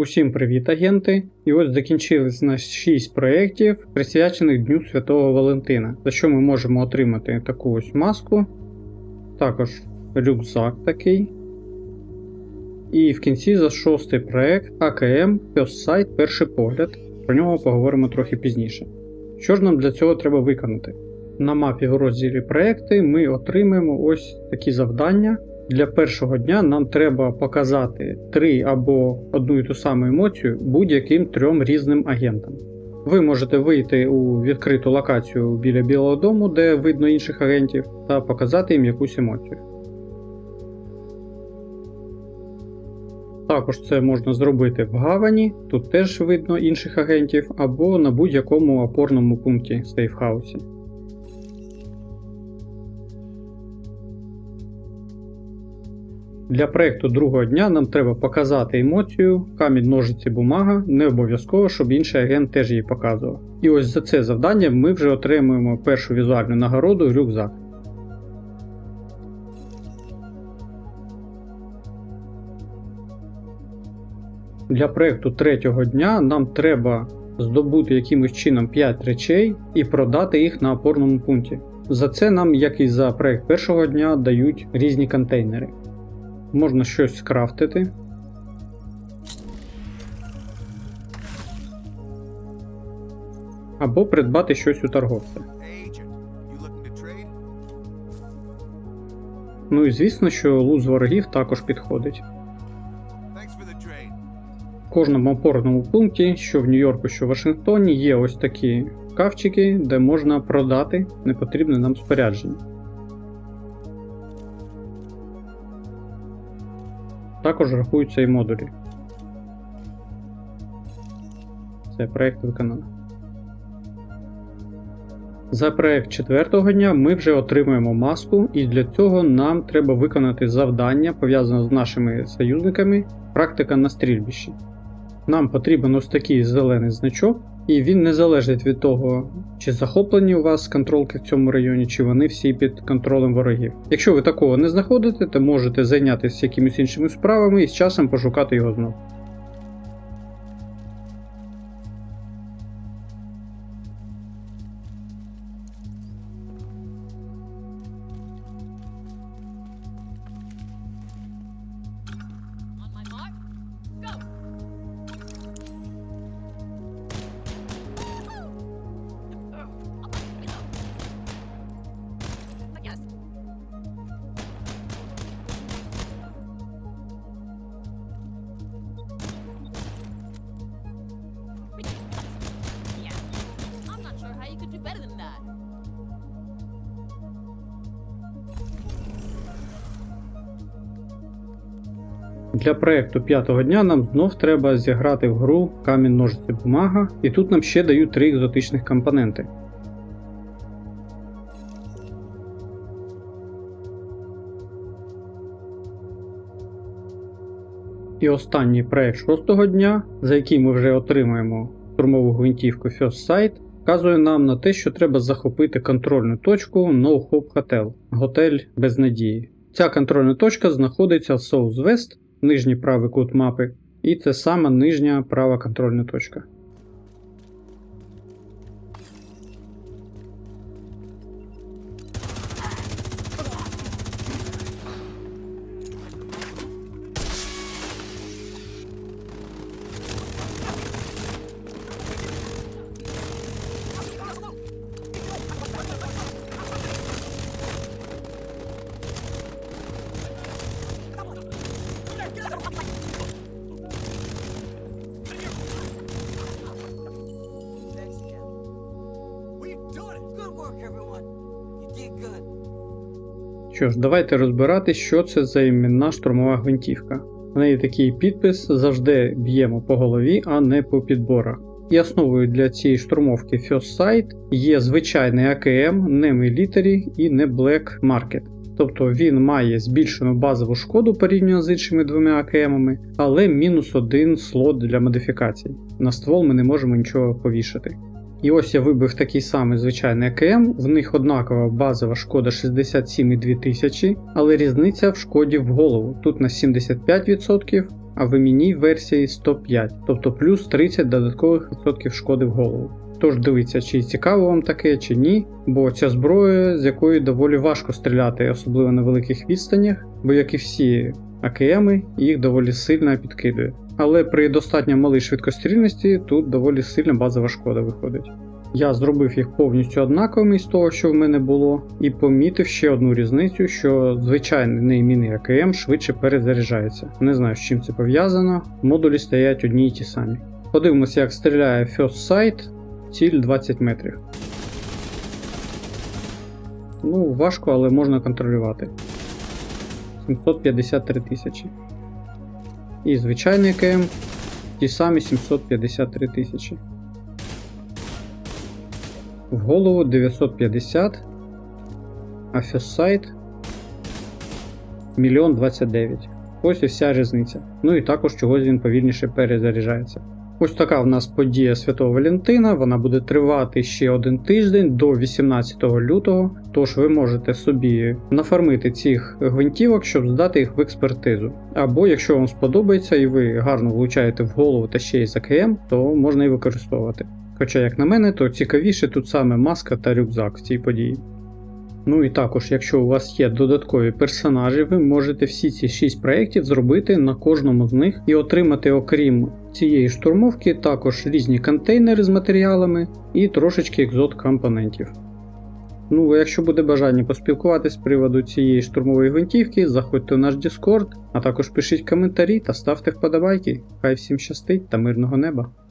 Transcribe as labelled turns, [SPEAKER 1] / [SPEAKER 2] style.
[SPEAKER 1] Усім привіт, агенти! І ось закінчились на 6 проєктів, присвячених Дню Святого Валентина, за що ми можемо отримати таку ось маску, також рюкзак такий. І в кінці за шостий проєкт АКМ Sight Перший погляд. Про нього поговоримо трохи пізніше. Що ж нам для цього треба виконати? На мапі в розділі проекти ми отримаємо ось такі завдання. Для першого дня нам треба показати три або одну і ту саму емоцію будь-яким трьом різним агентам. Ви можете вийти у відкриту локацію біля Білого дому, де видно інших агентів, та показати їм якусь емоцію. Також це можна зробити в Гавані, тут теж видно інших агентів, або на будь-якому опорному пункті сейфхаусі. Для проєкту другого дня нам треба показати емоцію, камінь, ножиці, бумага, не обов'язково, щоб інший агент теж її показував. І ось за це завдання ми вже отримуємо першу візуальну нагороду рюкзак. Для проєкту третього дня нам треба здобути якимось чином 5 речей і продати їх на опорному пункті. За це нам, як і за проєкт першого дня, дають різні контейнери. Можна щось скрафтити. Або придбати щось у торговця. Ну і звісно, що лут з ворогів також підходить. В кожному опорному пункті, що в Нью-Йорку, що в Вашингтоні, є ось такі кавчики, де можна продати непотрібне нам спорядження. Також рахуються і модулі. Це проєкт виконано. За проєкт четвертого дня ми вже отримуємо маску, і для цього нам треба виконати завдання, пов'язане з нашими союзниками, практика на стрільбищі. Нам потрібен ось такий зелений значок, і він не залежить від того, чи захоплені у вас контролки в цьому районі, чи вони всі під контролем ворогів. Якщо ви такого не знаходите, то можете зайнятися якимись іншими справами і з часом пошукати його знову. Для проекту п'ятого дня нам знов треба зіграти в гру камінь ножиці бумага, і тут нам ще дають три екзотичних компоненти. І останній проект шостого дня, за який ми вже отримаємо штурмову гвинтівку First Sight, вказує нам на те, що треба захопити контрольну точку No Hope Hotel готель без надії. Ця контрольна точка знаходиться в Southwest, нижній правий кут мапи, і це сама нижня права контрольна точка. Що ж, давайте розбирати, що це за іменна штурмова гвинтівка. В неї такий підпис завжди б'ємо по голові, а не по підборах. І основою для цієї штурмовки First Sight є звичайний АКМ, не Military і не Black Market. Тобто він має збільшену базову шкоду порівняно з іншими двома АКМами, але мінус один слот для модифікацій. На ствол ми не можемо нічого повішати. І ось я вибив такий самий звичайний АКМ, в них однакова базова шкода 67,2 тисячі, але різниця в шкоді в голову. Тут на 75%, а в іменній версії 105, тобто плюс 30 додаткових відсотків шкоди в голову. Тож дивіться, чи цікаво вам таке, чи ні, бо ця зброя, з якої доволі важко стріляти, особливо на великих відстанях, бо як і всі АКМи, їх доволі сильно підкидує. Але при достатньо малій швидкострільності тут доволі сильна базова шкода виходить. Я зробив їх повністю однаковими з того, що в мене було, і помітив ще одну різницю, що звичайний неймінний АКМ швидше перезаряджається. Не знаю, з чим це пов'язано. Модулі стоять одні й ті самі. Подивимося, як стріляє First Sight, ціль 20 метрів. Ну, важко, але можна контролювати. 753 тисячі. І звичайний КМ ті самі 753 тисячі. В голову 950, а фіссайт 1 29. Ось і вся різниця. Ну і також чогось він повільніше перезаряджається. Ось така в нас подія Святого Валентина. Вона буде тривати ще один тиждень до 18 лютого. Тож ви можете собі нафармити цих гвинтівок, щоб здати їх в експертизу. Або якщо вам сподобається і ви гарно влучаєте в голову та ще й за КМ, то можна і використовувати. Хоча, як на мене, то цікавіше тут саме маска та рюкзак в цій події. Ну і також, якщо у вас є додаткові персонажі, ви можете всі ці 6 проєктів зробити на кожному з них і отримати, окрім цієї штурмовки, також різні контейнери з матеріалами і трошечки екзот компонентів. Ну, а якщо буде бажання поспілкуватись з приводу цієї штурмової гвинтівки, заходьте в наш Discord, а також пишіть коментарі та ставте вподобайки. Хай всім щастить та мирного неба!